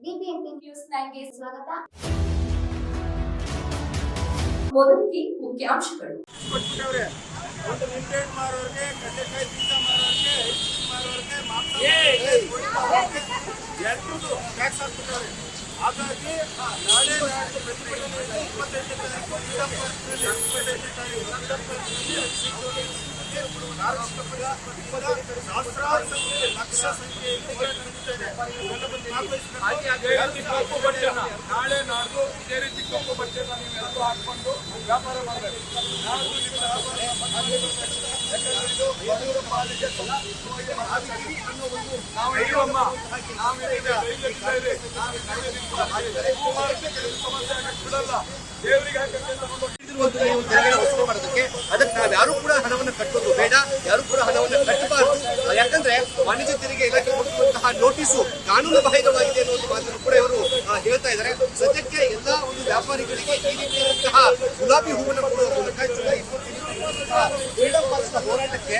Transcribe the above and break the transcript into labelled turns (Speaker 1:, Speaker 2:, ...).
Speaker 1: BBMP news ನೈನ್ಗೆ ಸ್ವಾಗತ ಮೊದಲಿಗೆ ಮುಖ್ಯಾಂಶಗಳು
Speaker 2: ಕೊಟ್ಬಿಟ್ಟವ್ರೆ ಒಂದು ನಿಂಬೆಹಣ್ಣು ಮಾರೋರಿಗೆ ಕಡಲೆಕಾಯಿ ಬೀಜ ಮಾರೋರಿಗೆ ಐಸ್ ಮಾರೋರಿಗೆ ಮಾಂಸ ಎಲ್ರಿಗೂ ಟ್ಯಾಕ್ಸ್ ಹಾಕ್ಬಿಟ್ಟವ್ರೆ ಹಾಗಾಗಿ ನಾಳೆ ನಾಳೆ ಪ್ರತಿಭಟನೆ ಇಪ್ಪತ್ತೆಂಟನೇ ತಾರೀಕು ಫ್ರೀಡಂ ಪಾರ್ಕ್ನಲ್ಲಿ ಇಪ್ಪತ್ತೆಂಟನೇ ತಾರೀಕು ಫ್ರೀಡಂ ಪಾರ್ಕ್ನಲ್ಲಿ ಸಹಸ್ರಾರು ಸಂಖ್ಯೆ ಲಕ್ಷ ಸಂಖ್ಯೆಯಲ್ಲಿ
Speaker 3: ನಾಳೆ ನಾಡ್ದು ಇದೇ ರೀತಿ ಕಪ್ಪು ಬಟ್ಟೆನ ನೀವೆಲ್ಲರೂ ಹಾಕೊಂಡು ವ್ಯಾಪಾರ ಮಾಡಬೇಕು ನಿಮ್ಮ ಒಂದು ನಾವು ಇದ್ದೀವಮ್ಮ ನಾವು ಇದ್ದೀವಿ, ಧೈರ್ಯದಿಂದ ನಾವು ಸಮಸ್ಯೆ ಆಗಕ್ಕೆ ಬಿಡಲ್ಲ ದೇವರಿಗೆ ಹಾಕಕ್ಕೆ
Speaker 4: ವಾಣಿಜ್ಯ ತೆರಿಗೆ ಇಲಾಖೆ ಕೊಟ್ಟಿರುವಂತಹ ನೋಟಿಸು ಕಾನೂನು ಬಾಹಿರವಾಗಿದೆ ಅನ್ನೋ ಒಂದು ಮಾತನ್ನು ಕೂಡ ಇವರು ಹೇಳ್ತಾ ಇದ್ದಾರೆ. ಸದ್ಯಕ್ಕೆ ಎಲ್ಲಾ ಒಂದು ವ್ಯಾಪಾರಿಗಳಿಗೆ ಈ ರೀತಿಯಾದಂತಹ ಗುಲಾಬಿ ಹೂವನ್ನು ಕೊಡುವ ಮೂಲಕ ಜುಲೈ ಇಪ್ಪತ್ತೈದು ಫ್ರೀಡಂ ಹೋರಾಟಕ್ಕೆ